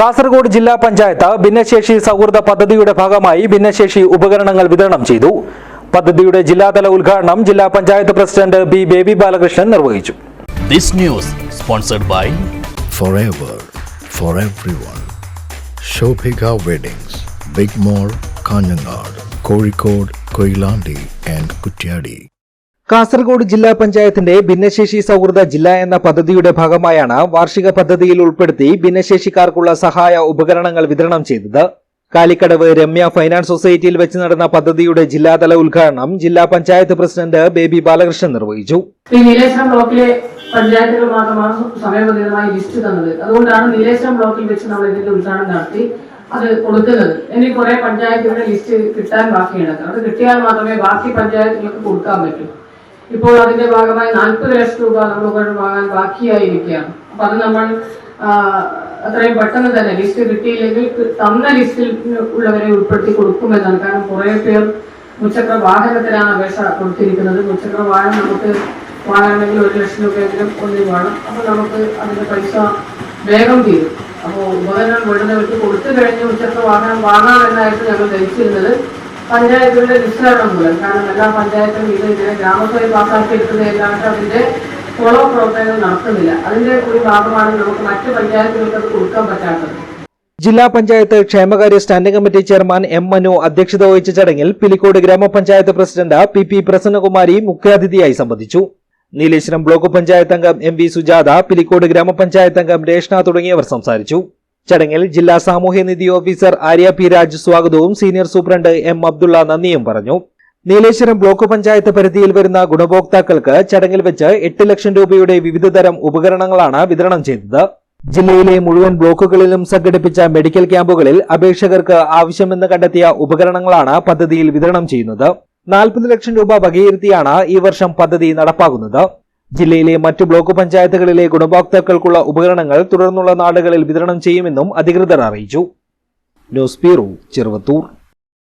കാസർഗോഡ് ജില്ലാ പഞ്ചായത്ത് ഭിന്നശേഷി സൗഹൃദ പദ്ധതിയുടെ ഭാഗമായി ഭിന്നശേഷി ഉപകരണങ്ങൾ വിതരണം ചെയ്തു പദ്ധതിയുടെ ജില്ലാതല ഉദ്ഘാടനം ജില്ലാ panchayat president B Baby Balakrishnan നിർവഹിച്ചു This news sponsored by forever for everyone. Shobhika Weddings, Big mall Kanhangad Kozhikode Koilandi and Kutyadi. Kasaragod ജില്ലാ പഞ്ചായത്തിന്റെ ഭിന്നശേഷി സൗഹൃദ ജില്ല എന്ന പദ്ധതിയുടെ ഭാഗമായാണ് വാർഷിക പദ്ധതിയിൽ ഉൾപ്പെടുത്തി ഭിന്നശേഷിക്കാർക്കുള്ള സഹായ ഉപകരണങ്ങൾ വിതരണം ചെയ്തത്. കാലിക്കടവ് രമ്യ ഫൈനാൻസ് സൊസൈറ്റിയിൽ വെച്ച് നടന്ന പദ്ധതിയുടെ ജില്ലാതല ഉദ്ഘാടനം ജില്ലാ പഞ്ചായത്ത് പ്രസിഡന്റ് ബേബി ബാലകൃഷ്ണൻ നിർവഹിച്ചു. ബ്ലോക്കിലെ പഞ്ചായത്തുകൾ മാത്രമാണ് സമയബന്ധിതമായി ലിസ്റ്റ് തന്നത്. അതുകൊണ്ടാണ് നീലേശ്വരം ബ്ലോക്കിൽ വെച്ച് നമ്മൾ ഇതിന്റെ ഉദ്ഘാടനം നടത്തി അത് കൊടുക്കുന്നത്. ഇനി കുറെ പഞ്ചായത്തുകളുടെ ലിസ്റ്റ് കിട്ടാൻ ബാക്കിയാണ്. അത് കിട്ടിയാൽ മാത്രമേ ബാക്കി പഞ്ചായത്തുകൾക്ക് കൊടുക്കാൻ പറ്റൂ. ഇപ്പോൾ അതിന്റെ ഭാഗമായി നാൽപ്പത് ലക്ഷം രൂപ നമ്മൾ വാങ്ങാൻ ബാക്കിയായിരിക്കുകയാണ്. അപ്പൊ അത് നമ്മൾ അത്രയും പെട്ടെന്ന് തന്നെ ലിസ്റ്റ് കിട്ടിയില്ലെങ്കിൽ തന്ന ലിസ്റ്റിൽ ഉള്ളവരെ ഉൾപ്പെടുത്തി കൊടുക്കുമെന്നാണ്. കാരണം കുറെ പേർ മുച്ചക്ര വാഹനത്തിനാണ് അപേക്ഷ കൊടുത്തിരിക്കുന്നത്. മുച്ചക്ര വാഹനം നമുക്ക് വാങ്ങണമെങ്കിൽ ഒരു ലക്ഷം രൂപയെങ്കിലും ഒന്നും വേണം. അപ്പോൾ നമുക്ക് അതിന്റെ പൈസ വേഗം തീരും. അപ്പോൾ ഉപകരണം വിടുന്നവർക്ക് കൊടുത്തു കഴിഞ്ഞ് മുച്ചക്ര വാഹനം വാങ്ങാമെന്നായിരുന്നു ഞങ്ങൾ ധരിച്ചിരുന്നത് പഞ്ചായത്തുകളുടെ മൂലം കാരണം എല്ലാ പഞ്ചായത്തും ഇത് ഇങ്ങനെ ഗ്രാമസഭയിൽ പാസ്സാക്കി എടുക്കുന്നതിനായിട്ട് അതിന്റെ ഫോളോ പ്രവർത്തനങ്ങൾ നടത്തുന്നില്ല. അതിന്റെ ഒരു ഭാഗമാണ് നമുക്ക് മറ്റ് പഞ്ചായത്തുകൾക്ക് അത് കൊടുക്കാൻ പറ്റാത്തത്. ജില്ലാ പഞ്ചായത്ത് ക്ഷേമകാര്യ standing committee chairman M Manu അധ്യക്ഷത വഹിച്ച ചടങ്ങിൽ പിലിക്കോട് ഗ്രാമപഞ്ചായത്ത് പ്രസിഡന്റ് പി പി പ്രസന്നകുമാരി മുഖ്യാതിഥിയായി സംബന്ധിച്ചു. നീലേശ്വരം ബ്ലോക്ക് പഞ്ചായത്ത് അംഗം എം വി സുജാത പിലിക്കോട് ഗ്രാമപഞ്ചായത്ത് അംഗം രേഷ്ണ തുടങ്ങിയവർ സംസാരിച്ചു. ചടങ്ങിൽ ജില്ലാ സാമൂഹ്യനിധി ഓഫീസർ ആര്യ പി രാജ് സ്വാഗതവും സീനിയർ സൂപ്രണ്ട് എം അബ്ദുള്ള നന്ദിയും പറഞ്ഞു. നീലേശ്വരം ബ്ലോക്ക് പഞ്ചായത്ത് പരിധിയിൽ വരുന്ന ഗുണഭോക്താക്കൾക്ക് ചടങ്ങിൽ വെച്ച് എട്ട് ലക്ഷം രൂപയുടെ വിവിധതരം ഉപകരണങ്ങളാണ് വിതരണം ചെയ്തത്. ജില്ലയിലെ മുഴുവൻ ബ്ലോക്കുകളിലും സംഘടിപ്പിച്ച മെഡിക്കൽ ക്യാമ്പുകളിൽ അപേക്ഷകർക്ക് ആവശ്യമെന്ന് കണ്ടെത്തിയ ഉപകരണങ്ങളാണ് പദ്ധതിയിൽ വിതരണം ചെയ്യുന്നത്. നാൽപ്പത് ലക്ഷം രൂപ വകയിരുത്തിയാണ് ഈ വർഷം പദ്ധതി നടപ്പാക്കുന്നത്. ജില്ലയിലെ മറ്റു ബ്ലോക്ക് പഞ്ചായത്തുകളിലെ ഗുണഭോക്താക്കൾക്കുള്ള ഉപകരണങ്ങൾ തുടർന്നുള്ള നാടുകളിൽ വിതരണം ചെയ്യുമെന്നും അധികൃതർ അറിയിച്ചു. News bureau Cheruvathur.